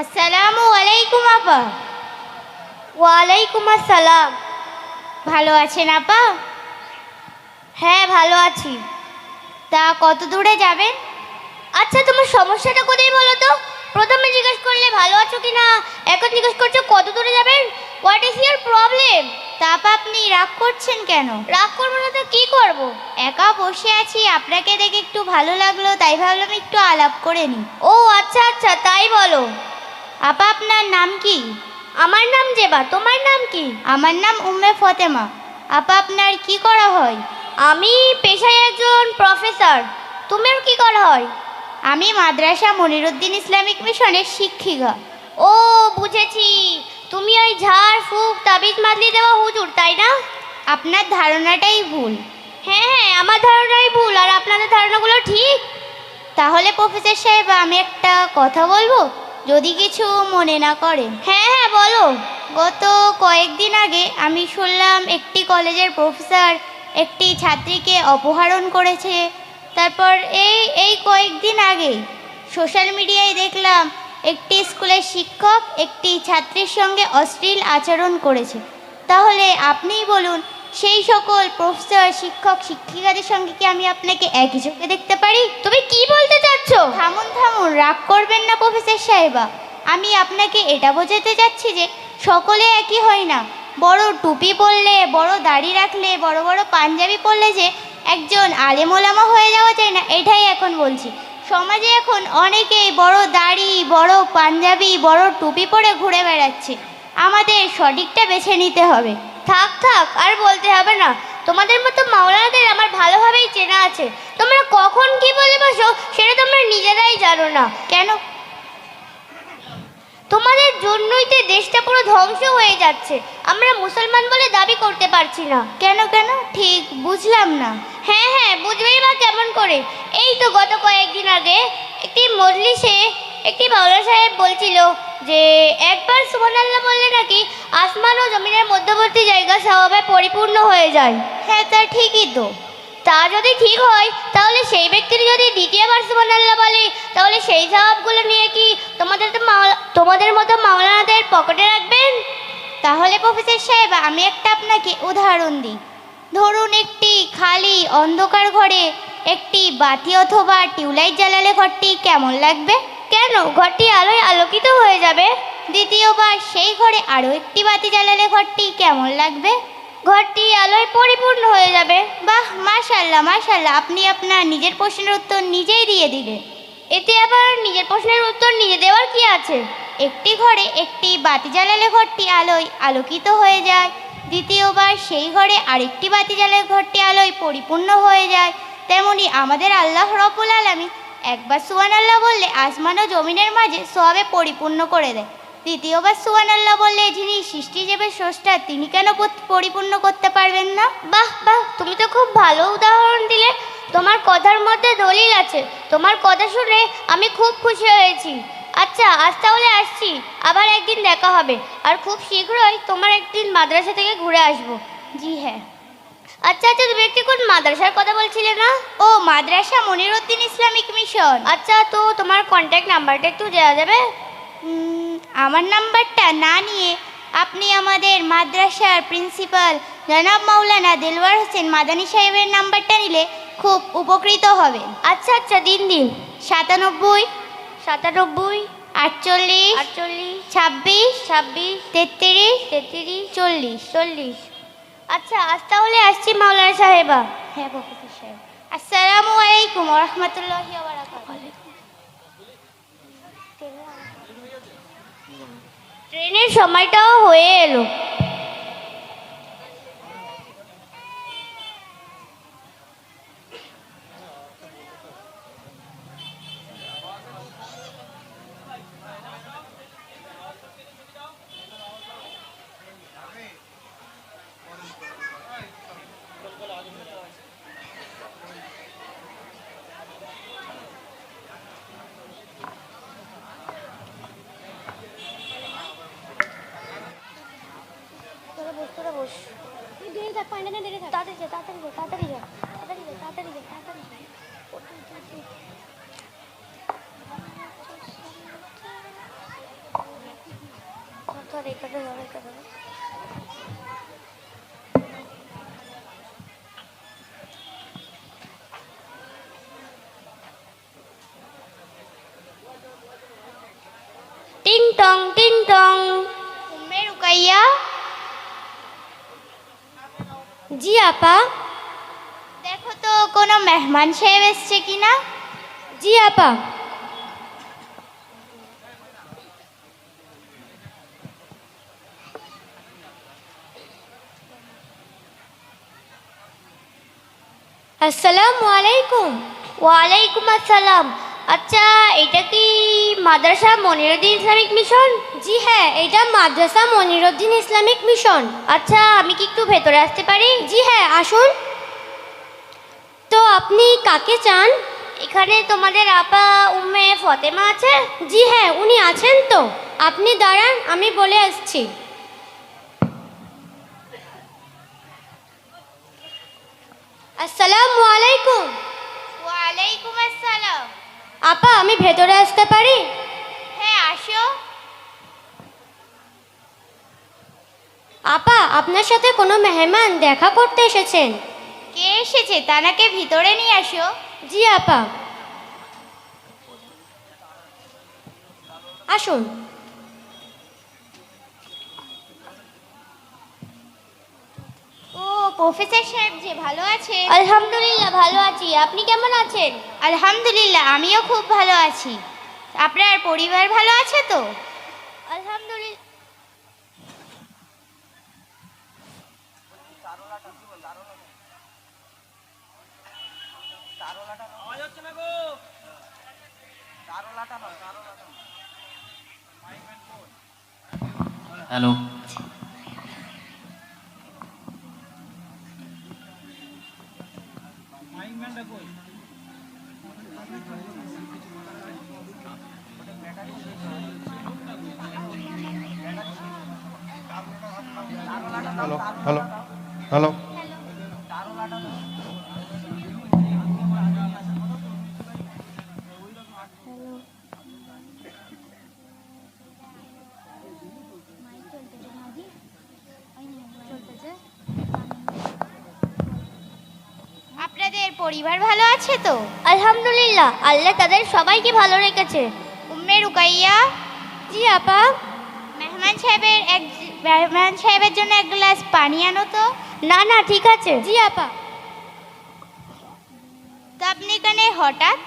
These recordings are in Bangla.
আসসালামু আলাইকুম আপা। ওয়ালাইকুম আসসালাম। ভালো আছেন আপা? হ্যাঁ ভালো আছি। তা কত দূরে যাবেন? আচ্ছা তোমার সমস্যাটা কোথায় বলো তো? প্রথমে জিজ্ঞেস করলে ভালো আছো কি না এখন জিজ্ঞেস করছ কত দূরে যাবেন? হোয়াট ইজ ইয়ার প্রবলেম তা আপা, আপনি রাগ করছেন কেন? রাগ করব না তো কি করব? একা বসে আছি, আপনাকে দেখে একটু ভালো লাগল, তাই ভাবলাম একটু আলাপ করে নিই। ও আচ্ছা আচ্ছা তাই বলো। আপা আপনার নাম কি? আমার নাম জেবা তোমার নাম কি? আমার নাম উম্মে ফতেমা। আপা আপনার কি করা হয়? আমি পেশায় একজন প্রফেসর তুমিও কি করা হয়? আমি মাদ্রাসা মনিরুদ্দিন ইসলামিক মিশনের শিক্ষিকা। ও বুঝেছি। তুমি ওই ঝাড় ফুক তাবিজ মাদলি দেওয়া হুজুর তাই না? আপনার ধারণাটাই ভুল। হ্যাঁ হ্যাঁ আমার ধারণাই ভুল আর আপনাদের ধারণাগুলো ঠিক? তাহলে প্রফেসর সাহেব আমি একটা কথা বলব? যদি কিছু মনে না করেন হ্যাঁ হ্যাঁ বলো। গত কয়েকদিন আগে আমি শুনলাম একটি কলেজের প্রফেসর একটি ছাত্রীকে অপহরণ করেছে। তারপর এই এই কয়েকদিন আগে সোশ্যাল মিডিয়ায় দেখলাম একটি স্কুলের শিক্ষক একটি ছাত্রীর সঙ্গে অশ্লীল আচরণ করেছে। তাহলে আপনিই বলুন সেই সকল প্রফেসর শিক্ষক শিক্ষিকাদের সঙ্গে কি আমি আপনাকে একই চোখে দেখতে পারি? তুমি কি বলতে চাচ্ছ? থামুন থামুন রাগ করবেন না প্রফেসর সাহেবা। আমি আপনাকে এটা বোঝাতে চাচ্ছি যে সকলে একই হয় না। বড় টুপি পরলে বড় দাড়ি রাখলে বড় বড় পাঞ্জাবি পরলে যে একজন আলেমোলামা হয়ে যাওয়া যায় না এটাই এখন বলছি। সমাজে এখন অনেকেই বড় দাড়ি বড় পাঞ্জাবি বড় টুপি পরে ঘুরে বেড়াচ্ছে। আমাদের সঠিকটা বেছে নিতে হবে। থাক থাক আর বলতে হবে না। তোমাদের মতো মাওলানাদের আমার ভালোভাবেই চেনা আছে। তোমরা কখন কি বলে বসো সেটা তোমরা নিজেরাই জানো না। কেন? তোমাদের জন্যই তো দেশটা পুরো ধ্বংস হয়ে যাচ্ছে। আমরা মুসলমান বলে দাবি করতে পারছি না। কেন কেন? ঠিক বুঝলাম না। হ্যাঁ হ্যাঁ বুঝবেই বা কেমন করে। এই তো গত কয়েকদিন আগে একটি মজলিসে একটি মাওলা সাহেব বলছিল যে, একবার সুবহানাল্লাহ বললে নাকি আসমান ও জমিনের মধ্যবর্তী জায়গা স্বভাবে পরিপূর্ণ হয়ে যায়? হ্যাঁ তা ঠিকই তো। তা যদি ঠিক হয়, তাহলে সেই ব্যক্তির যদি দ্বিতীয়বার সুবহানাল্লাহ বলে, তাহলে সেই স্বভাবগুলো নিয়ে কি তোমাদের তো তোমাদের মতো মাওলানাদের পকেটে রাখবেন? তাহলে প্রফেসর সাহেব, আমি একটা আপনাকে উদাহরণ দিই। ধরুন একটি খালি অন্ধকার ঘরে একটি বাতি অথবা টিউবলাইট জ্বালালে ঘরটি কেমন লাগবে? কেন ঘরটি আলোয় আলোকিত হয়ে যাবে? দ্বিতীয়বার সেই ঘরে আরও একটি বাতি জ্বালালে ঘরটি কেমন লাগবে? ঘরটি আলোয় পরিপূর্ণ হয়ে যাবে। বাহ মাশাল্লাহ মাশাল্লাহ আপনি আপনার নিজের প্রশ্নের উত্তর নিজেই দিয়ে দিলেন। এতে আবার নিজের প্রশ্নের উত্তর নিজে দেওয়ার কি আছে? একটি ঘরে একটি বাতি জ্বালালে ঘরটি আলোয় আলোকিত হয়ে যায়। দ্বিতীয়বার সেই ঘরে আরেকটি বাতি জ্বালালে ঘরটি আলোয় পরিপূর্ণ হয়ে যায়। তেমনি আমাদের আল্লাহ রবুল আলমী একবার সুয়ান আল্লাহ বললে আসমান ও জমিনের মাঝে সবে পরিপূর্ণ করে দেয়। দ্বিতীয়বার সুয়ান আল্লাহ বললে যিনি সৃষ্টি জীবের স্রষ্টা, তিনি কেন পরিপূর্ণ করতে পারবেন না? বাহ বাহ, তুমি তো খুব ভালো উদাহরণ দিলে। তোমার কথার মধ্যে দলিল আছে। তোমার কথা শুনে আমি খুব খুশি হয়েছি। আচ্ছা আজ তাহলে আসছি। আবার একদিন দেখা হবে। আর খুব শীঘ্রই তোমার একদিন মাদ্রাসা থেকে ঘুরে আসব। জি হ্যাঁ। আচ্ছা আচ্ছা তুমি একটি কোন মাদ্রাসার কথা বলছিলে না? ও মাদ্রাসা মনিরুদ্দিন ইসলামিক মিশন। আচ্ছা তো তোমার কন্ট্যাক্ট নাম্বারটা একটু দেওয়া যাবে? আমার নাম্বারটা না নিয়ে আপনি আমাদের মাদ্রাসার প্রিন্সিপাল জনাব মাওলানা দেলওয়ার হোসেন মাদানী সাহেবের নাম্বারটা নিলে খুব উপকৃত হবেন। আচ্ছা আচ্ছা দিন দিন। সাতানব্বই সাতানব্বই আটচল্লিশ আটচল্লিশ ছাব্বিশ ছাব্বিশ তেত্রিশ তেত্রিশ চল্লিশ চল্লিশ। আচ্ছা আজ তাহলে আসছি মাওলানা সাহেবা। হ্যাঁ সাহেব। আসসালামু আলাইকুম রহমতুল্লাহ ট্রেনের সময়টাও হয়ে এলো। তুই দেরি থাক পান্ডা না দেরি থাক তাড়াতাড়ি যা তাড়াতাড়ি যা তাড়াতাড়ি যা তাড়াতাড়ি যা তাড়াতাড়ি যা তাড়াতাড়ি যা ধরো, এখানে ধরো। টিং টং টিং টং উম্মে রুকাইয়া জি আপা। দেখো তো কোনো মেহমান সাহেব এসছে কি না জি আপা। আসসালামু আলাইকুম। ওয়ালাইকুম আসসালাম। আচ্ছা এটা কি মাদ্রাসা মনিরুদ্দিন ইসলামিক মিশন? জি হ্যাঁ এটা মাদ্রাসা মনিরুদ্দিন ইসলামিক মিশন। আচ্ছা আমি কি একটু ভেতরে আসতে পারি? জি হ্যাঁ আসুন। তো আপনি কাকে চান? এখানে তোমাদের আপা উম্মে ফতেমা আছে? জি হ্যাঁ উনি আছেন তো। আপনি দাঁড়ান, আমি বলে আসছি। আসসালামু আলাইকুম। ওয়ালাইকুম আসসালাম। আপা আমি ভেতরে আসতে পারি? হ্যাঁ আসো। আপা আপনার সাথে কোনো মেহমান দেখা করতে এসেছেন? কে এসেছে? তানাকে ভিতরে নিয়ে আসো। জি আপা। আসুন। প্রফেসর সাহেব যে ভালো আছে। আলহামদুলিল্লাহ ভালো আছি। আপনি কেমন আছেন? আলহামদুলিল্লাহ আমিও খুব ভালো আছি। আপনার পরিবার ভালো আছে তো? আলহামদুলিল্লাহ। হ্যালো হ্যালো হ্যালো হ্যালো আপনাদের পরিবার ভালো আছে তো? আলহামদুলিল্লাহ আল্লাহ তাদের সবাইকে ভালো রেখেছে। উম্মে রুকাইয়া জি আপা। মেহমান সাহেবের এক মেহমান সাহেবের জন্য এক গ্লাস পানি আনো তো। না না ঠিক আছে। জি আপা। তো আপনি এখানে হঠাৎ?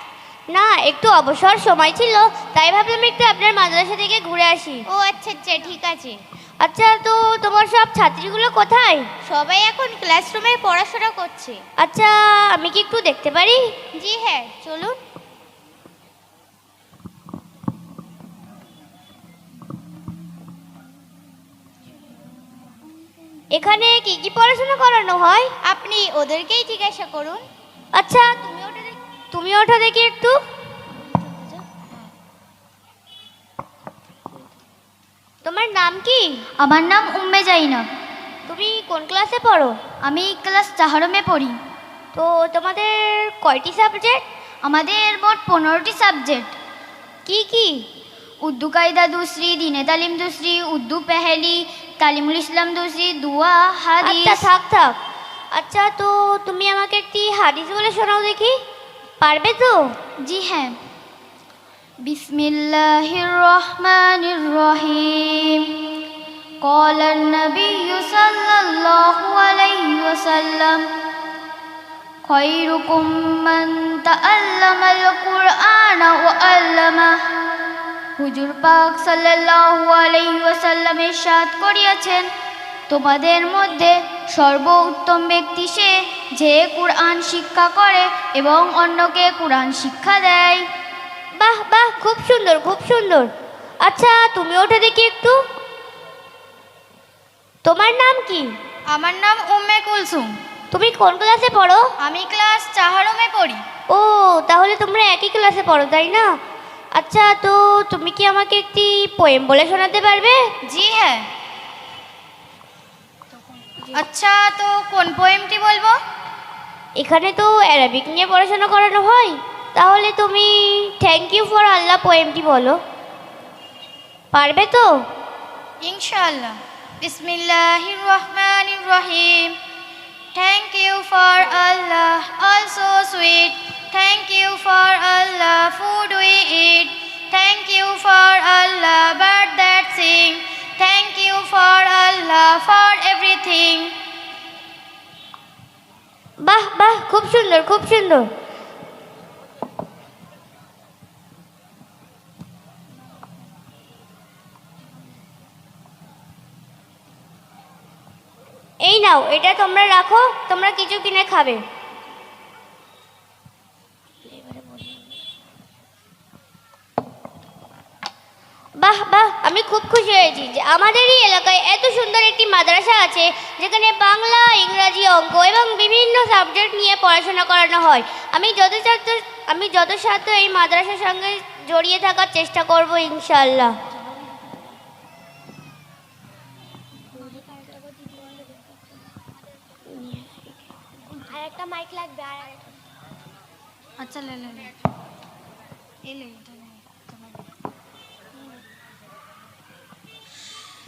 না একটু অবসর সময় ছিল তাই ভাবলাম একটু আপনার মাদ্রাসা থেকে ঘুরে আসি। ও আচ্ছা আচ্ছা ঠিক আছে। আচ্ছা তো তোমার সব ছাত্রীগুলো কোথায়? সবাই এখন ক্লাসরুমে পড়াশোনা করছে। আচ্ছা আমি কি একটু দেখতে পারি? জি হ্যাঁ চলুন। এখানে কি কি পড়াশোনা করানো হয়? আপনি ওদেরকেই জিজ্ঞাসা করুন। আচ্ছা তুমি ওটা দেখ- তুমি ওটা দেখি একটু। তোমার নাম কি? আমার নাম উম্মে জাইনব। তুমি কোন ক্লাসে পড়ো? আমি ক্লাস চাহারমে পড়ি। তো তোমাদের কয়টি সাবজেক্ট আমাদের মোট পনেরোটি সাবজেক্ট কি কি? উর্দু কায়দা দুসরি দিনে তালিম দুসরি উর্দু পেহেলি তালিমুল ইসলাম দুসরি দুয়া আচ্ছা হাদিস থাক থাক আচ্ছা তো তুমি আমাকে একটি হাদিস বলে শোনাও দেখি পারবে তো জি হ্যাঁ বিসমিল্লাহির রহমানির রহিম قال النبي صلى الله عليه وسلم خيركم من تعلم القرآن وعلمه হুজুর পাক সাল্লাল্লাহু আলাইহি ওয়াসাল্লাম ইরশাদ করিয়াছেন তোমাদের মধ্যে সর্ব উত্তম ব্যক্তি সে যে কুরআন শিক্ষা করে এবং অন্যকে কুরআন শিক্ষা দেয়। বাহ বাহ খুব সুন্দর খুব সুন্দর। আচ্ছা তুমি ওটা দেখি একটু। তোমার নাম কি? আমার নাম উম্মে কুলসুম। তুমি কোন ক্লাসে পড়ো? আমি ক্লাস চাহারমে পড়ি। ও তাহলে তোমরা একই ক্লাসে পড়ো তাই না? আচ্ছা তো তুমি কি আমাকে একটি পোয়েম বলে শোনাতে পারবে? জি হ্যাঁ। আচ্ছা তো কোন পোয়েমটি বলব? এখানে তো অ্যারাবিক নিয়ে পড়াশোনা করানো হয়। তাহলে তুমি থ্যাংক ইউ ফর আল্লাহ পোয়েমটি বলো। পারবে তো? ইনশাআল্লাহ। বিসমিল্লাহির রহমানির রহিম। Thank you for Allah also sweet. Thank you for Allah, food we eat. Thank you for Allah, bird that sing. Thank you for Allah for everything. বাহ বাহ খুব সুন্দর খুব সুন্দর এই নাও এটা তোমরা রাখো তোমরা কিছু কিনে খাবে বাহ বাহ আমি খুব খুশি হয়েছি যে আমাদেরই এলাকায় এত সুন্দর একটি মাদ্রাসা আছে যেখানে বাংলা ইংরাজি অঙ্ক এবং বিভিন্ন সাবজেক্ট নিয়ে পড়াশোনা করানো হয়। আমি যথাসাধ্য আমি যথাসাধ্য এই মাদ্রাসার সঙ্গে জড়িয়ে থাকার চেষ্টা করব ইনশাল্লাহ আর একটা মাইক লাগবে আর আচ্ছা লে লে লে। এই লে।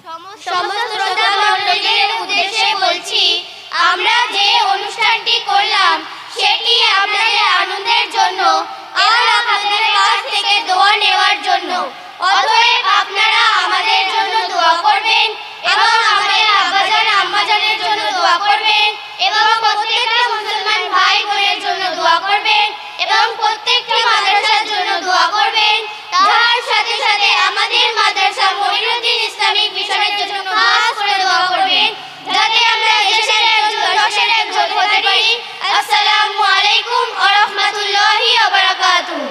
সমস্ত শ্রোতা উদ্দেশ্যে বলছি, আমরা যে অনুষ্ঠানটি করলাম, সেটি আপনাদের আনন্দের জন্য আর আপনাদের কাছ থেকে দোয়া নেওয়ার জন্য। অতএব আপনারা আমাদের জন্য দোয়া করবেন এবং আমাদের আব্বাজান আম্মাজানের জন্য দোয়া করবেন এবং প্রত্যেকটা মুসলমান ভাই বোনের জন্য দোয়া করবেন এবং প্রত্যেকটা মাদ্রাসার জন্য দোয়া করবেন। তার সাথে সাথে আমাদের মাদ্রাসা ইসলামিক মিশনের জন্য খাস করে দোয়া করবেন। যাতে আমরা দেশের একজন দশের একজন হতে পারি। আসসালামু আলাইকুম ওয়া রাহমাতুল্লাহি ওয়া বারাকাতুহু।